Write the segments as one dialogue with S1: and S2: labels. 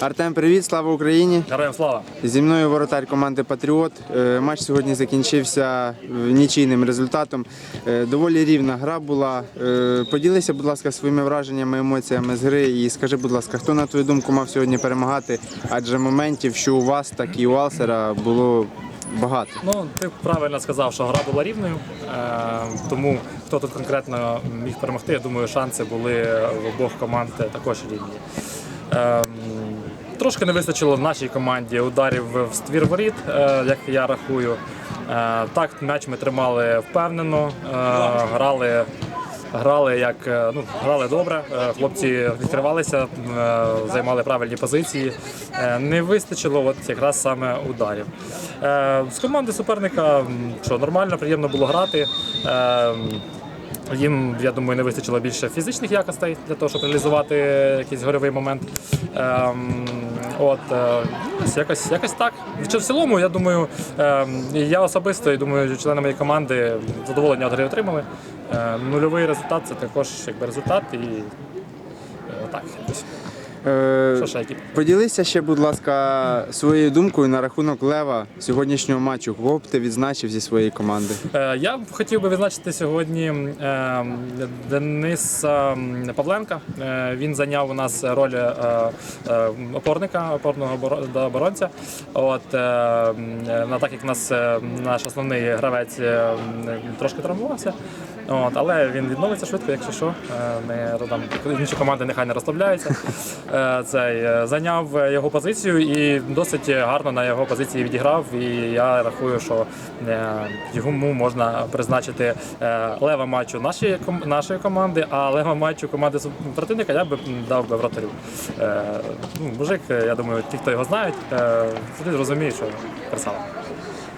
S1: Артем, привіт, слава Україні!
S2: Героям слава!
S1: Зі мною воротар команди Патріот. Е, Матч сьогодні закінчився е, нічийним результатом. Е, Доволі рівна гра була. Поділися, будь ласка, своїми враженнями, емоціями з гри і скажи, будь ласка, хто на твою думку мав сьогодні перемагати? Адже моментів, що у вас, так і у Алсера було багато.
S2: Ну, ти правильно сказав, що гра була рівною, тому хто тут конкретно міг перемогти, я думаю, шанси були в обох команд також рівні. Трошки не вистачило в нашій команді ударів в ствір воріт, е, як я рахую. Е, Так, м'яч ми тримали впевнено, е, грали. Грали як ну грали добре. Хлопці відкривалися, займали правильні позиції. Не вистачило от якраз саме ударів. З команди суперника що нормально, приємно було грати. Їм, я думаю, не вистачило більше фізичних якостей для того, щоб реалізувати якийсь гольовий момент. Ем, от, е, ось якось, якось так. Чи в цілому, я думаю, ем, я особисто, і думаю, члени моєї команди задоволення від гри отримали. Е, нульовий результат це також якби, результат і е, так якось.
S1: Е,
S2: які?
S1: Поділися ще, будь ласка, своєю думкою на рахунок Лева сьогоднішнього матчу. Кого б ти відзначив зі своєї команди?
S2: Е, Я б хотів би відзначити сьогодні е, Дениса Павленка. Він зайняв у нас роль опорника, опорного оборо- оборонця. От, на так як у нас наш основний гравець трошки травмувався. От, але він відновиться швидко, якщо що. Не, там, інші команди нехай не розслабляються. Е, Цей, е, зайняв е, його позицію і досить гарно на його позиції відіграв. І я рахую, що йому можна призначити лева матчу нашої, нашої команди, а лева матчу команди супротивника я би дав би вратарю. Ну, мужик, я думаю, ті, хто його знають, вони зрозуміють, що красава.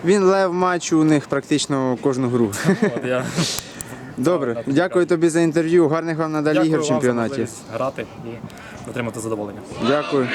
S1: Він лев матчу у них практично кожну гру.
S2: От я
S1: Добре, дякую тобі за інтерв'ю. Гарних вам надалі ігор в
S2: вам за
S1: чемпіонаті.
S2: грати і отримати задоволення.
S1: Дякую.